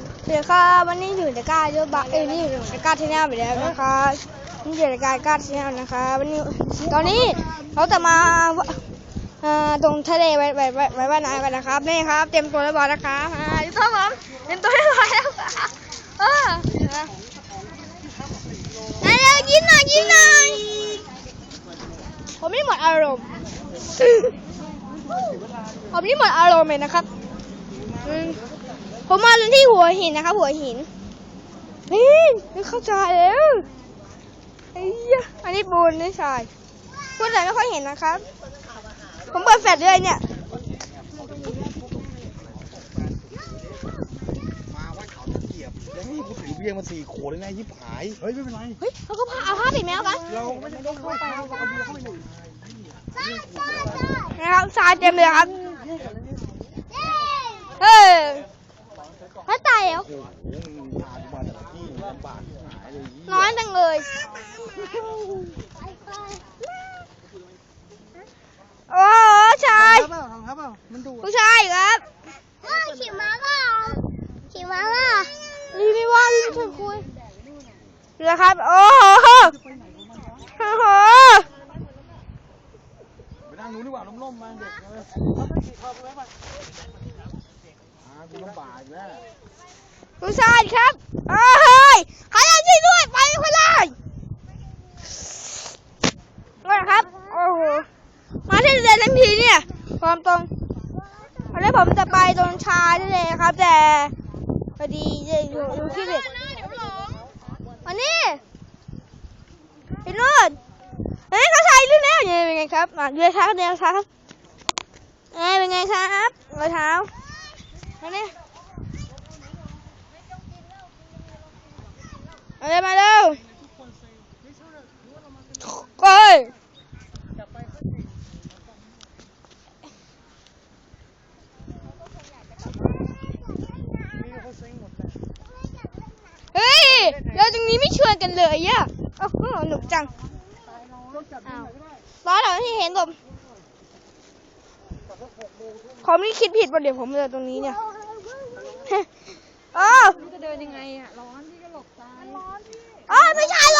สวัสดีครับวันนี้อยู่ในการยบักเอ้ยนี่อยู่ในการที่แนลไปแล้วนะครับนี่อยู่ในการการที่แนลนะครับวันนี้ตอนนี้เราจะมาเอ่อตรงทะเลไว้ไว้ไว้ไว้ว่ายน้ำกันนะครับนี่ครับ เต็มตัวเรียบร้อยนะครับอ่าอยู่ท้องผมเต็มตัวเรียบร้อยแล้วครับเออนะไหนเร็วยิ้มหน่อยยิ้มหน่อยผมนี่หมดอารมณ์ผมนี่หมดอารมณ์เลยนะครับอืม ผมมาที่หัวหินนะครับ หัวหิน นี่ไม่เข้าใจแล้วไอ้ยะอันนี้ปูนนี่ชายพูดอะไรไม่ค่อยเห็นนะครับ ผมเปิดแฟลชด้วยเนี่ยมาว่าเขาตะเกียบยังให้กูถือเบียร์มาสี่ขวดเลยนะยิบหาย เฮ้ยไม่เป็นไร เฮ้ยเขาก็พาเอาผ้าปิดแมวกันเราไม่ได้ต้องเข้าไปเอาเอาเบียร์เข้าไปหนึ่งนะครับทรายเต็มเลยครับ น้อยจังเลยโอ้ชายเปล่าครับเปล่ามันดูผู้ชายครับขี่ม้าเปล่าขี่ม้าเปล่านี่ไม่ว่าพี่ชวนคุยเรือครับ โอ้โหโอ้โหไปนั่งนู้นดีกว่าล่มๆมาเด็กเลย ลำบากอีกแล้วผู้ชายครับเอ้ยใครเอาช่วยด้วยไปคนเลยนี่ครับ โอ้โห มาที่ทะเลทั้งทีเนี่ยความตรงวันนี้ผมจะไปตรงชายทะเลยครับ แต่พอดีจะอยู่อยู่ที่เด็กวันนี้ไปนู่นเฮ้ยเขาใช้เรื่องแล้วเนี่ยเป็นไงครับมาเรือเท้าเรือเท้าครับเอ้ยเป็นไงครับรอยเท้า มาเนี่ยมาเร็วมาเร็วโอ้ยเฮ้ย เราตรงนี้ไม่ชวนกันเลยอะโอ้โหหนุกจังอ้าวร้อนเหรอที่เห็นผมผมนี่คิดผิดป่ะเดี๋ยวผมเดินตรงนี้เนี่ย อ๋อจะเดินยังไงอะ ร้อนพี่ก็หลบซ้ายอ๋อไม่ใช่ร้อนใช่